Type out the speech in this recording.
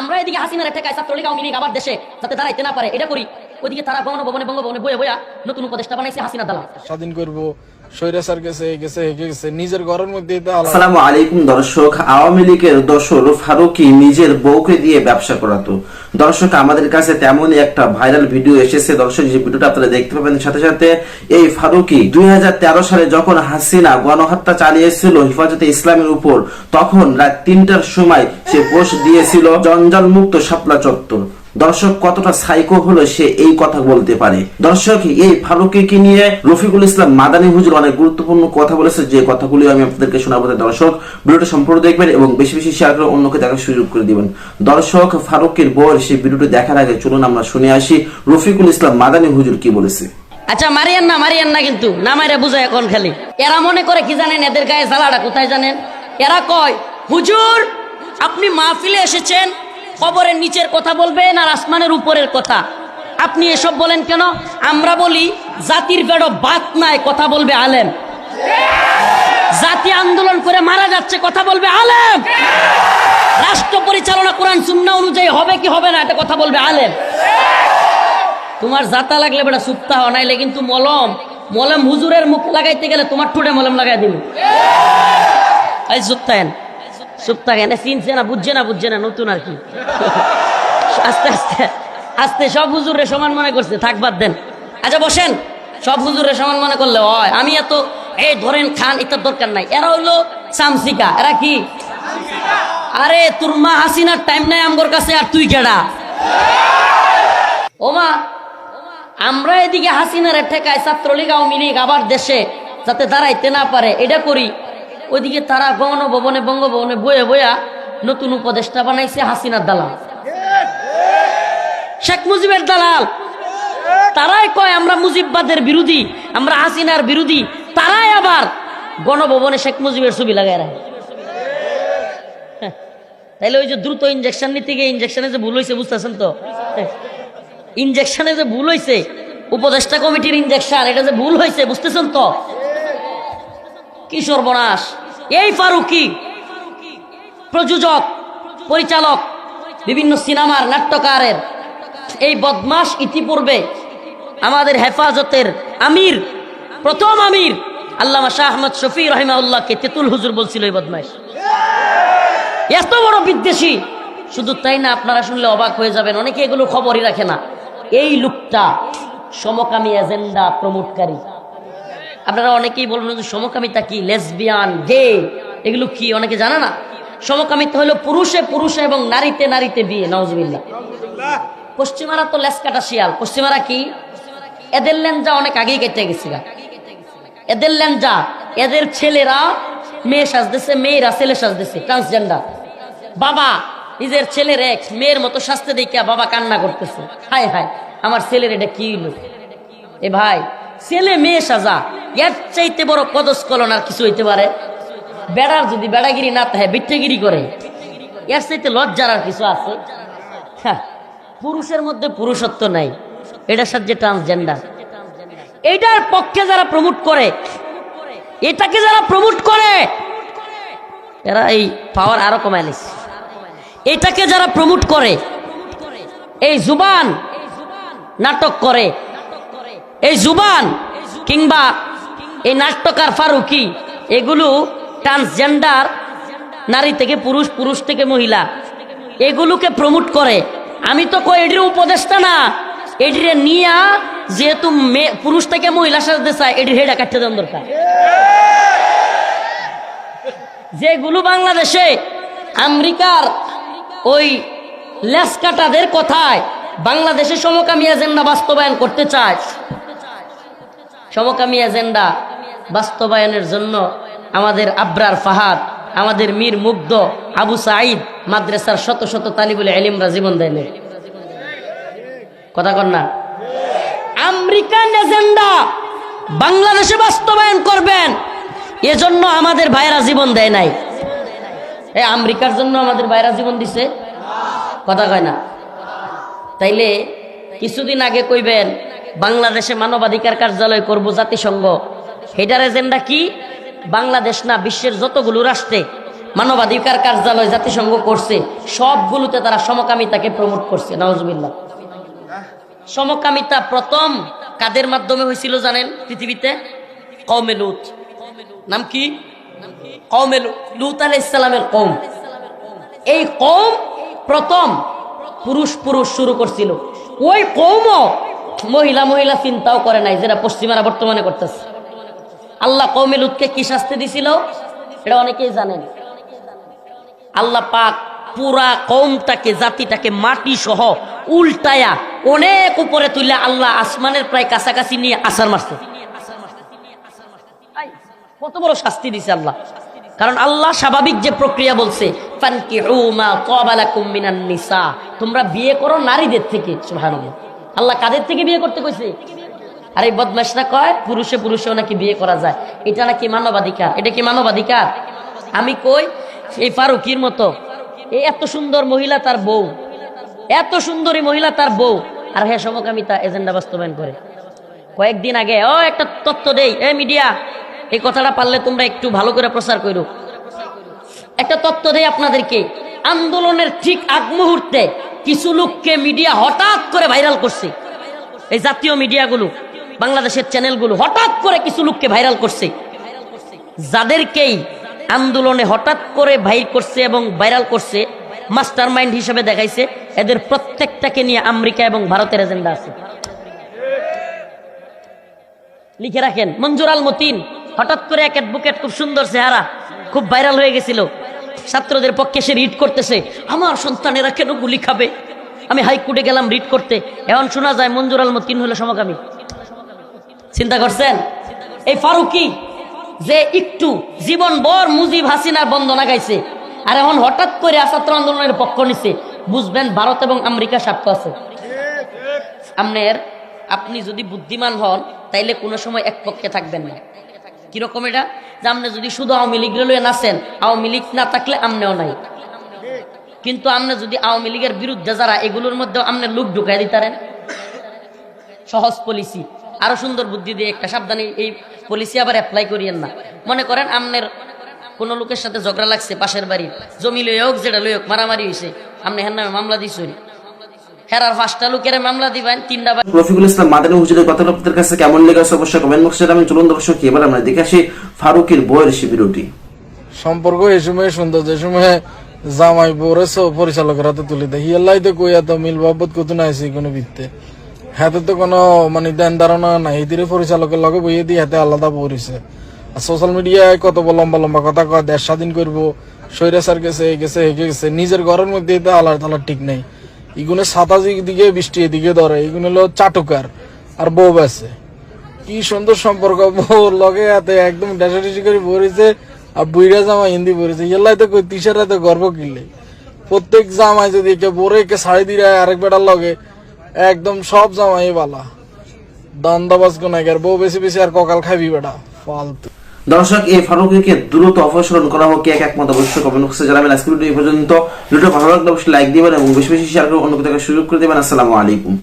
আমরা এদিকে হাসিনার একটা ছাত্রলীগ আওয়ামী লীগ আবার দেশে যাতে দাঁড়াইতে না পারে, এটা করি। ওইদিকে তারা গণভবনে বঙ্গভবনে বয়ে বয়া নতুন উপদেষ্টা বানাইছে হাসিনা দালাল। স্বাধীন করব স্বৈরাচার গেছে গেছে গেছে, নিজের সালে যখন হাসিনা গণহত্যা চালিয়েছিল হেফাজতে ইসলামের উপর, তখন রাত তিনটার সময় সে পোস্ট দিয়েছিল জঞ্জাল মুক্ত শাপলা চত্বর। দর্শক কতটা সাইকো হলো সে এই কথা বলতে পারে। দর্শক, এই ফারুকিকে নিয়ে রফিকুল ইসলাম মাদানী হুজুর অনেক গুরুত্বপূর্ণ কথা বলেছে, যে কথাগুলি আমি আপনাদেরকে শোনাবো। দর্শক, ভিডিওটা সম্পূর্ণ দেখবেন এবং বেশি বেশি শেয়ার করে অন্যকে দেখার সুযোগ করে দিবেন। দর্শক, ফারুকের বউয়ের সেই ভিডিওটি দেখার আগে চলুন আমরা শুনে আসি রফিকুল ইসলাম মাদানী হুজুর কি বলেছে। আচ্ছা মারিয়ান না মারিয়ান না কিন্তু, না মাইরা বুঝায় এখন খালি। এরা মনে করে কি জানেন এদের গায়ে জ্বালাটা কোথায় জানেন? এরা কয়, হুজুর, আপনি মাহফিলে এসেছেন কবরের নিচের কথা বলবেন আর আসমানের উপরের কথা? আপনি এসব বলেন কেন? আমরা বলি, জাতির বেড়ো বাত নাই কথা বলবে আলেম। জাতি আন্দোলন করে মারা যাচ্ছে, কথা বলবে আলেম। রাষ্ট্র পরিচালনা কোরআন সুন্না অনুযায়ী হবে কি হবে না, এটা কথা বলবে আলেম। তোমার জাতা লাগলে বেটা সুপ্তা হওয়া নাইলে কিন্তু মলম। মলম হুজুরের মুখ লাগাইতে গেলে তোমার ঠোঁটে মলম লাগাই দিল এই সুপ্তায়ন চিনছে না, বুঝছে না বুঝছে না, নতুন আর কি। আস্তে আস্তে আস্তে, সব হুজুরে সমান মনে করছে। থাক, বাদ দেন। আচ্ছা বসেন। সব হুজুরে সমান মনে করলে হয়। আমি এত, এই ধরেন খান, এটার দরকার নাই। এরা হইল সামসিকা। এরা কি? আরে, তোর মা হাসিনার টাইম নাই আমগোর কাছে, আর তুই কেডা? ওমা আমরা এদিকে হাসিনার ঠেকায় ছাত্রলীগ, আওয়ামী লীগ, আবার দেশে, যাতে দাঁড়াইতে না পারে, এটা করি। ওইদিকে তারা গণভবনে বঙ্গভবনে বয়ে বয়া নতুন উপদেষ্টা বানাইছে হাসিনার দালাল। শেখ মুজিবের দালাল। তারাই কয়, আমরা মুজিববাদের বিরোধী, আমরা হাসিনার বিরোধী। তারাই আবার গণভবনে শেখ মুজিবের ছবি লাগায় রাখে। তাইলে ওই যে দ্রুত ইঞ্জেকশন নিতে গিয়ে ইঞ্জেকশনে যে ভুল হয়েছে বুঝতেছেন তো? ইঞ্জেকশনে যে ভুল হয়েছে উপদেষ্টা কমিটির ইঞ্জেকশন এটা যে ভুল হয়েছে বুঝতেছেন তো? কি সর্বনাশ এই ফারুকি প্রযোজক, পরিচালক, বিভিন্ন সিনেমার নাট্যকারের এই বদমাস ইতিপূর্বে আমাদের হেফাজতের আমির, প্রথম আমির, আল্লামা শাহ আহমদ শফি রহিমাউল্লাহকে তেতুল হুজুর বলছিল এই বদমাস এত বড় বিদ্বেষী। শুধু তাই না, আপনারা শুনলে অবাক হয়ে যাবেন, অনেকে এগুলো খবরই রাখে না। এই লোকটা সমকামী এজেন্ডা প্রমোটকারী। আপনারা অনেকেই বলবেন যে সমকামিতা কি? Lesbian gay. এগুলো কি? অনেকে জানে না? সমকামিতা হলো পুরুষে পুরুষে এবং নারীতে নারীতে বিয়ে নওয়াজবিল্লা পশ্চিমারা তো লেসকাটা শিয়াল। পশ্চিমারা কি? এদের লেনজা অনেক আগেই কেটে গেছিল। এদের লেনজা এদের ছেলেরা মেয়ে সাজতেছে মেয়েরা ছেলে সাজতেছে ট্রান্সজেন্ডার বাবা নিজের ছেলের এক মেয়ের মতো শাস্তে দেখিয়া বাবা কান্না করতেছে। হায় হায় আমার ছেলের এটা কি হইল? এ ভাই ছেলে মেয়ে সাজা, এর চাইতে বড় কদস কলন আর কিছু হইতে পারে? বেড়ার যদি বেড়াগিরি না থাকে, বিট্টেগিরি করে। এর চাইতে লজ্জার আর কিছু আছে? পুরুষের মধ্যে পুরুষত্ব নাই। এটা সাহায্যে ট্রান্সজেন্ডার এইটার পক্ষে যারা প্রমোট করে, এটাকে যারা প্রমোট করে, এরা এই পাওয়ার আরও কমায় নিচ্ছে এটাকে যারা প্রমোট করে, এই জুবান নাটক করে এই জুবান কিংবা এই নাট্যকার ফারুকি, এগুলো ট্রান্সজেন্ডার নারী থেকে পুরুষ পুরুষ থেকে মহিলা, এগুলোকে প্রমোট করে। আমি তো কই, এটির উপদেশটা না। এটিরে নিয়া যেহেতু পুরুষ থেকে মহিলা সাজতে চায়, এটির হেডা কাটতে দেওয়ার দরকার। যেগুলো বাংলাদেশে, আমেরিকার ওই লেসকাটাদের কথায় বাংলাদেশে সমকামী এজেন্ডা বাস্তবায়ন করতে চায় সমকামী এজেন্ডা বাস্তবায়নের জন্য আমাদের আব্রার ফাহাদ, আমাদের মীর মুগ্ধ আবু সাঈদ মাদ্রাসার শত শত তালিবুল এলিমরা জীবন দেয় কথা কর না। আমেরিকান এজেন্ডা বাংলাদেশে বাস্তবায়ন করবেন, এজন্য আমাদের ভাইরা জীবন দেয় নাই। এ, আমেরিকার জন্য আমাদের ভাইরা জীবন দিছে? কথা কয় না। তাইলে কিছুদিন আগে কইবেন বাংলাদেশে মানবাধিকার কার্যালয় করব জাতিসংঘ। হেডার এজেন্ডা কি? বাংলাদেশ না বিশ্বের যতগুলো রাষ্ট্রে মানবাধিকার কার্যালয় জাতিসংঘ করছে, সবগুলোতে তারা সমকামিতাকে প্রমোট করছে। নওয়াজবিল্লাহ সমকামিতা প্রথম কাদের মাধ্যমে হয়েছিল জানেন পৃথিবীতে? কৌমে লুত। নাম কি? কৌমে লুত। আলাহ ইসলামের কৌম এই কৌম প্রথম পুরুষ পুরুষ শুরু করছিল। ওই কৌমও মহিলা মহিলা চিন্তাও করে নাই যেটা পশ্চিমারা বর্তমানে করতেছে। আল্লাহ কৌমে লুতকে কি শাস্তি দিছিল? এটা অনেকেই জানেন। আল্লাহ পাক পুরা কৌমটাকে জাতিটাকে মাটি সহ উল্টায়া অনেক উপরে তুলে আল্লাহ আসমানের প্রায় কাছাকাছি নিয়ে আসার মারছে। কত বড় শাস্তি দিছে আল্লাহ। কারণ আল্লাহ স্বাভাবিক যে প্রক্রিয়া বলছে তোমরা বিয়ে করো নারীদের থেকে, সুবহানাল্লাহ। আল্লাহ কাদের থেকে বিয়ে করতে কইছে? আর এই বদমাশরা কয়? পুরুষে পুরুষেও নাকি বিয়ে করা যায়। এটা নাকি মানবাধিকার? এটা কি মানবাধিকার? আমি কই, এই ফারুকির মতো, এই এত সুন্দর মহিলা তার বউ, এত সুন্দরী মহিলা তার বউ, আর হ্যাঁ সমকামিতা, এজেন্ডা বাস্তবায়ন করে। কয়েকদিন আগে, ও, একটা তথ্য দেই, এ মিডিয়া, এই কথাটা পারলে তোমরা একটু ভালো করে প্রচার করো একটা তথ্য দেই আপনাদেরকে, আন্দোলনের ঠিক আগ মুহূর্তে কিছু লোককে মিডিয়া হঠাৎ করে ভাইরাল করছে। এই জাতীয় মিডিয়াগুলো বাংলাদেশের চ্যানেলগুলো হঠাৎ করে কিছু লোককে ভাইরাল করছে। যাদেরকেই আন্দোলনে হঠাৎ করে ভাইর করছে এবং ভাইরাল করছে মাস্টার মাইন্ড হিসেবে দেখাইছে, এদের প্রত্যেকটাকে নিয়ে আমেরিকা এবং ভারতের এজেন্ডা আছে। লিখে রাখেন, মঞ্জুর আল মতিন, হঠাৎ করে এক অ্যাডভোকেট খুব সুন্দর চেহারা, খুব ভাইরাল হয়ে গেছিল। ছাত্রদের পক্ষে সে রিড করতেছে। আমার সন্তানেরা কেন গুলি খাবে? আমি হাইকোর্টে গেলাম রিড করতে। এখন শোনা যায় মঞ্জুর আল মতিন হলো সমকামী। চিন্তা করছেন? এই ফারুকি যে একটু জীবন বর মুজিব হাসিনার বন্দনা গাইছে, আর এখন হঠাৎ করে ছাত্র আন্দোলনের পক্ষ নিছে, বুঝবেন ভারত এবং আমেরিকা স্বার্থ আছে। আপনার আপনি যদি বুদ্ধিমান হন, তাইলে কোনো সময় এক পক্ষে থাকবেন না। কীরকম এটা? যে আপনি যদি শুধু আওয়ামী লীগ লইয়া নাচেন, আওয়ামী লীগ না থাকলে আমনেও নাই। কিন্তু আপনি যদি আওয়ামী লীগের বিরুদ্ধে যারা, এগুলোর মধ্যে আপনি লোক ঢুকাই দিতারেন সহজ পলিসি আরও সুন্দর বুদ্ধি দিয়ে একটা সাবধানে এই পলিসি আবার অ্যাপ্লাই করিয়েন না। মনে করেন আমনের কোন লোকের সাথে ঝগড়া লাগছে পাশের বাড়ির। জমি লই হোক, যেটা লই হোক, মারামারি হয়েছে আপনি হের নামে মামলা দিয়েছেন হেরার পাঁচটা লোকের মামলা দিবেন তিনটা রফিকুল ইসলাম মাদানী হুজুরের কথা আপনাদের কাছে কেমন লেগেছে অবশ্যই কমেন্ট বক্সে আমি চলুন দর্শক এবার আমরা দেখে আসি ফারুকের বইয়ের সে ভিডিওটি সম্পর্ক এই সময় সুন্দর যে সময় জামাই পরিচালকের হাতে তুলে দেয়। হিয়াল্লাই তো কইয়া তো মিল বাবদ কত না আইসি কোনো ভিত্তে। হাতে তো কোনো মানে দেন ধারণা নাই। এদিকে পরিচালকের লগে বইয়ে দিয়ে হাতে আলাদা আর সোশ্যাল মিডিয়ায় কত লম্বা লম্বা কথা কয় দেশ স্বাধীন করব স্বৈরাচার গেছে গেছে গেছে নিজের ঘরের মধ্যে তো আলার তালার ঠিক নেই। এগুলো সাতাশ দিকে বৃষ্টি এদিকে ধরে, এগুলো হলো চাটুকার আর বউ বেছে। কি সুন্দর সম্পর্ক, বউর লগে হাতে একদম ডেসাডেসি করে পড়েছে আর বুইরা জামা হিন্দি পড়েছে। এলাই তো তিসার তো গর্ব কিনলে প্রত্যেক জামাই যদি একে বোরে একে শাড়ি দিয়ে আরেক বেটার লগে, একদম সব জামাই বালা। দান্দাবাজ আর বউ বেশি বেশি আর ককাল খাবি বেটা, ফালতু। দর্শক, এই ফারুকিকে দ্রুত অপসারণ করা হোক, এক একমত অবশ্যই কমেন্ট বক্সে জানাবেন। আজকে ভিডিও এই পর্যন্ত। ভিডিও ভালো লাগলে অবশ্যই লাইক দিবেন এবং বেশি বেশি শেয়ার করে অন্য কোথাও সুযোগ করে দেবেন। আসসালামু আলাইকুম।